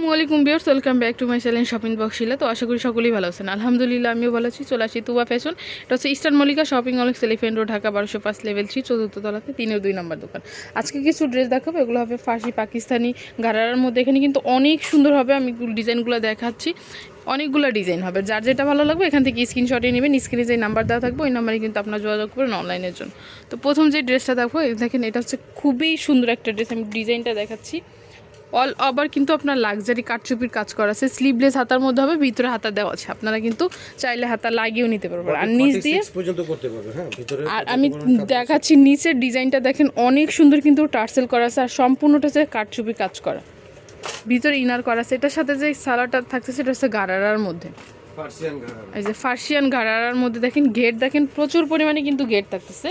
আসসালামু আলাইকুম viewers welcome back to my channel shopping box Shila. তো আশা করি সকলেই ভালো আছেন। আলহামদুলিল্লাহ, আমিও ভালো আছি। চলে আসি তুবা ফ্যাশন। এটা হচ্ছে ইস্টার্ন মল্লিকা শপিং অনেক এলিফেন্ট রোড, ঢাকা বারোশো পাঁচ, লেভেল থ্রি, চতুর্থ তলাতে তিনের দুই নম্বর দোকান। আজকে কিছু ড্রেস দেখাবো, এগুলো হবে ফার্সি, পাকিস্তানি, গারারার মধ্যে। এখানে কিন্তু অনেক সুন্দর হবে, আমি ডিজাইনগুলো দেখাচ্ছি। অনেকগুলো ডিজাইন হবে। যার যেটা ভালো লাগবে, এখান থেকে স্ক্রিনশটে নেবেন। স্ক্রিনে যে নাম্বার দেওয়া থাকবে, ওই নাম্বারে কিন্তু আপনার যোগাযোগ করবেন অনলাইনের জন্য। তো প্রথম যে ড্রেসটা দেখো দেখেন, এটা হচ্ছে খুবই সুন্দর একটা ড্রেস আমি ডিজাইনটা দেখাচ্ছি। অল ওভার কিন্তু আপনার লাক্সারি কাটচুপির কাজ করা আছে। স্লিভলেস হাতার মধ্যে হবে ভিতরে হাতা দেওয়া আছে। আপনারা কিন্তু চাইলে হাতা লাগিয়েও নিতে পারবেন। আর নিচ দিয়ে পর্যন্ত করতে পারবে হ্যাঁ ভিতরে আর আমি দেখাচ্ছি নিচের ডিজাইনটা দেখেন অনেক সুন্দর কিন্তু টার্সেল করা আছে আর সম্পূর্ণটা হচ্ছে কাটচুপি কাজ করা। ভিতরে ইনার করা আছে। এটার সাথে যে সালাটা থাকছে সেটা হচ্ছে গারারার মধ্যে। এই যে ফার্সিয়ান গারারার মধ্যে দেখেন গেট দেখেন প্রচুর পরিমাণে কিন্তু গেট থাকতেছে।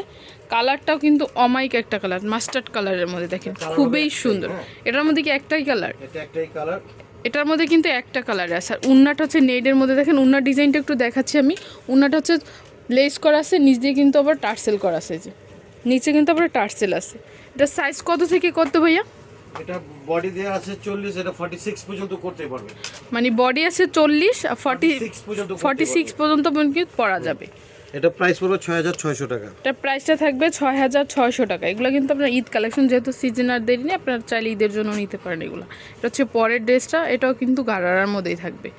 কালারটাও কিন্তু অমাইক একটা কালার মাস্টার্ড কালারের মধ্যে দেখেন খুবই সুন্দর। হ্যাঁ। এটার মধ্যে কি একটাই কালার কালার এটার মধ্যে কিন্তু একটা কালার আছে। আর উন্নাটা হচ্ছে নেডের মধ্যে দেখেন উন্নার ডিজাইনটা একটু দেখাচ্ছি আমি। উন্নাটা হচ্ছে লেস করা আছে নিচ দিয়ে কিন্তু আবার টার্সেল করা আছে যে। নিচে কিন্তু আবার টার্সেল আছে। এটা সাইজ কত থেকে কত ভাইয়া? এটা বডি দেয়া আছে 40 এটা 46 পর্যন্ত করতে পারবে। মানে বডি আছে চল্লিশ আর 46 পর্যন্ত করতে ফর্টি সিক্স পর্যন্ত কিন্তু পরা যাবে। এটা প্রাইস পড়বে 6600 টাকা। এটা প্রাইসটা থাকবে ছয় হাজার ছয়শো টাকা। এগুলো কিন্তু আপনার ঈদ কালেকশন যেহেতু সিজনার দেরি নেই আপনারা চাইলে ঈদের জন্য নিতে পারেন এগুলো। এটা হচ্ছে পরের ড্রেসটা এটাও কিন্তু গারারার মধ্যেই থাকবে।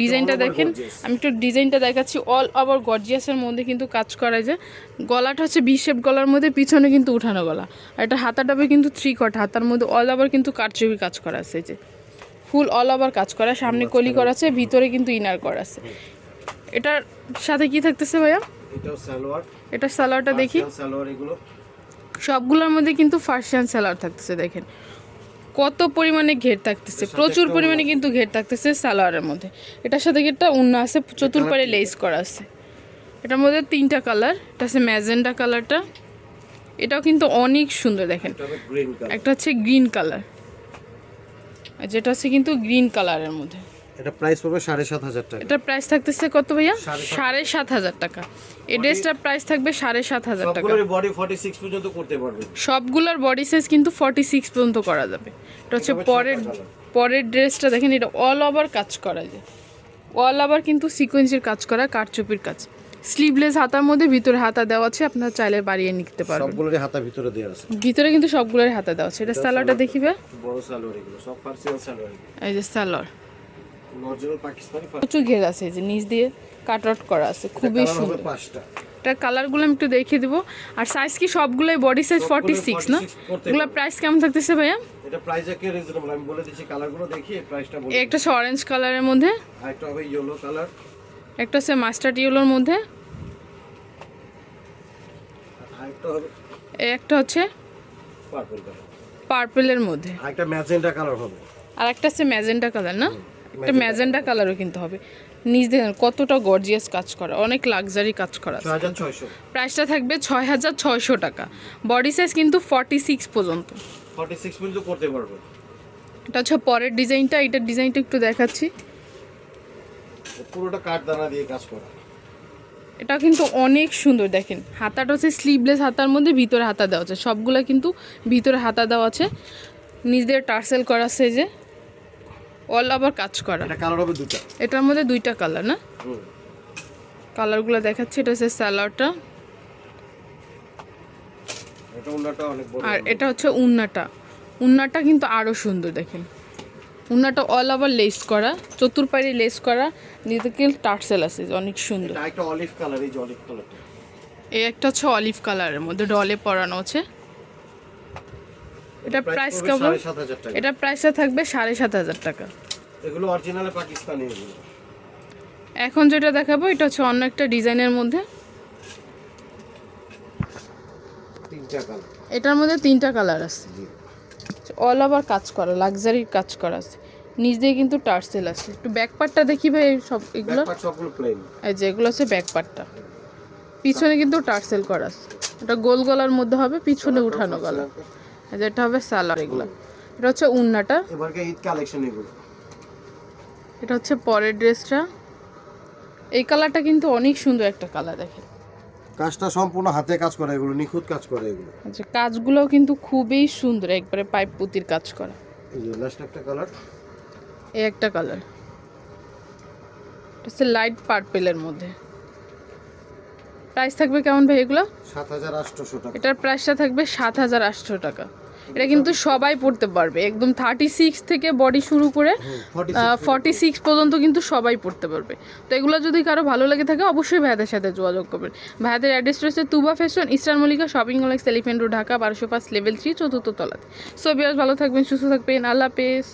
ডিজাইনটা দেখেন। আমি একটু ডিজাইনটা দেখাচ্ছি। অল ওভার গর্জিয়াসের মধ্যে কিন্তু কাজ করা যায়। গলাটা হচ্ছে বি শেপ গলার মধ্যে পিছনে কিন্তু উঠানো গলা। আর এটা হাতাটাবে কিন্তু থ্রি কট হাতার মধ্যে অল ওভার কিন্তু কারচুপি কাজ করা আছে। এই যে ফুল অল ওভার কাজ করা সামনে কলি করা আছে ভিতরে কিন্তু ইনার করা আছে। এটার সাথে কি থাকতেছে ভাইয়া? এটা সালোয়ারটা দেখি। সবগুলোর মধ্যে কিন্তু ফার্সিয়ান সালোয়ার থাকতেছে দেখেন। কত পরিমাণে ঘের থাকতেছে? প্রচুর পরিমাণে কিন্তু ঘের থাকতেছে সালোয়ারের মধ্যে। এটার সাথে একটা অন্য আছে চতুর্পারে লেস করা আছে। এটার মধ্যে তিনটা কালার এটা আছে ম্যাজেন্ডা কালারটা এটাও কিন্তু অনেক সুন্দর দেখেন। একটা হচ্ছে গ্রিন কালার আর যেটা আছে কিন্তু গ্রিন কালারের মধ্যে। এটা প্রাইস পড়বে 7500 টাকা। এটার প্রাইস থাকতেছে কত ভাইয়া? সাড়ে সাত। সাড়ে সাত হাজার টাকা। এই ড্রেসটার প্রাইস থাকবে সাড়ে সাত হাজার টাকা। সবগুলোর বডি 46 পর্যন্ত করতে পারবে। সবগুলোর বডি সাইজ কিন্তু ফর্টি সিক্স পর্যন্ত করা যাবে। এটা হচ্ছে পরের পরের ড্রেসটা দেখেন এটা অল ওভার কাজ করা যায় অল ওভার কিন্তু সিকোয়েন্সের কাজ করা কারচুপির কাজ। স্লিভলেস হাতার মধ্যে ভিতরে হাতা দেওয়া আছে আপনারা চাইলে বাড়িয়ে নিতে পারবেন। সবগুলোরই হাতা ভিতরে দেওয়া আছে। ভিতরে কিন্তু সবগুলোর হাতা দেওয়া আছে। এটা সালোয়ারটা দেখিবে বড় সালোয়ার এগুলো সব পার্সিয়ান সালোয়ার এই যে সালোয়ার। প্রচুর ঘের আছে যে নিচ দিয়ে কাট আউট করা আছে খুবই সুন্দর। পাঁচটা। এটা কালারগুলো আমি একটু দেখিয়ে দিব। আর সাইজ কি সবগুলোই বডি সাইজ ফর্টি সিক্স না? 46 করতে এগুলো প্রাইস কেমন থাকতেছে ভাইয়া? এটা প্রাইস একে রিজনেবল আমি বলে দিচ্ছি কালারগুলো দেখি প্রাইসটা বলে একটা হচ্ছে অরেঞ্জ কালারের মধ্যে। আর একটা হবে ইয়েলো কালার একটা হচ্ছে মাস্টার্ড ইয়েলোর মধ্যে। একটা হচ্ছে পার্পল কালার মধ্যে। আর একটা ম্যাজেন্টা কালার হবে। আর একটা হচ্ছে ম্যাজেন্টা কালার না? একটা ম্যাজেন্ডা কালারও কিন্তু হবে। নিজ দেখেন কতটা গর্জিয়াস কাজ করা। অনেক লাক্সারি কাজ করা প্রাইসটা থাকবে ছয় হাজার ছয়শো টাকা। বডি সাইজ কিন্তু ফর্টি সিক্স পর্যন্ত। ফর্টি সিক্স পর্যন্ত করতে পারবে। এটা হচ্ছে পরের ডিজাইনটা এটার ডিজাইনটা একটু দেখাচ্ছি। পুরোটা কাঠ দানা দিয়ে কাজ করা। এটা কিন্তু অনেক সুন্দর দেখেন। হাতাটা হচ্ছে স্লিভলেস হাতার মধ্যে ভিতরে হাতা দেওয়া আছে। সবগুলো কিন্তু ভিতরে হাতা দেওয়া আছে। নিজ দিয়ে টার্সেল করা আছে যে। অল আবার কাজ করা। এটা কালার হবে দুটা এটার মধ্যে দুইটা কালার না? কালারগুলো দেখাচ্ছি এটা হচ্ছে স্যালাডটা এটা ওনাটা অনেক বড় আর এটা হচ্ছে উন্নাটা। উন্নাটা কিন্তু আরও সুন্দর দেখেন। উন্নাটা অল ওভার লেস করা চতুর্পাড়ি লেস করা নিজেকে টার্সেল আছে অনেক সুন্দর। এটা একটা অলিভ কালার এই যে অলিভ কালারটা এই একটা হচ্ছে অলিভ কালারের মধ্যে ডলে পরানো আছে। এটা প্রাইস কেমন? এটা প্রাইসটা থাকবে সাড়ে সাত হাজার টাকা। এগুলো অরিজিনাল পাকিস্তানি এগুলো। এখন যেটা দেখাবো এটা হচ্ছে অন্য একটা ডিজাইনের মধ্যে। তিনটা কালার এটার মধ্যে তিনটা কালার আছে। জি। অল ওভার কাজ করা লাক্সারির কাজ করা আছে। নিচ দিয়ে কিন্তু টার্সেল আছে। একটু ব্যাক পার্টটা দেখি ভাই সব এগুলো। ব্যাকপার্ট সবগুলো প্লেন এই যে এগুলো হচ্ছে ব্যাক পার্টটা পিছনে কিন্তু টার্সেল করা আছে। এটা গোল গলার মধ্যে হবে পিছনে উঠানো গলা। এটা হবে সালোয়ার এগুলো। এটা হচ্ছে উন্নাটা। এবারকে ঈদ কালেকশন এগুলো এটা হচ্ছে পরের ড্রেসটা। এই কালারটা কিন্তু অনেক সুন্দর একটা কালার দেখেন। কাজটা সম্পূর্ণ হাতে কাজ করা এগুলো নিখুঁত কাজ করে এগুলো। আচ্ছা কাজগুলোও কিন্তু খুবই সুন্দর একবারে পাইপ পুতির কাজ করা। এই যে লাস্ট একটা কালার এই একটা কালার হচ্ছে লাইট পার্পেলের মধ্যে। প্রাইস থাকবে কেমন ভাই এগুলো? সাত হাজার আটশোশো টাকা। এটার প্রাইসটা থাকবে সাত হাজার আটশো টাকা। এটা কিন্তু সবাই পড়তে পারবে। একদম থার্টি সিক্স থেকে বডি শুরু করে ফর্টি সিক্স পর্যন্ত। কিন্তু সবাই পড়তে পারবে। তো এগুলো যদি কারও ভালো লেগে থাকে অবশ্যই ভাইয়াদের সাথে যোগাযোগ করবেন। ভাইয়াদের অ্যাড্রেস রয়েছে Tuba fashion Eastern Mallika shopping complex elephant road Dhaka বারোশো পাঁচ লেভেল থ্রি চতুর্থ তলাতে। সো ভালো থাকবেন সুস্থ থাকবেন আল্লাহ হাফেজ।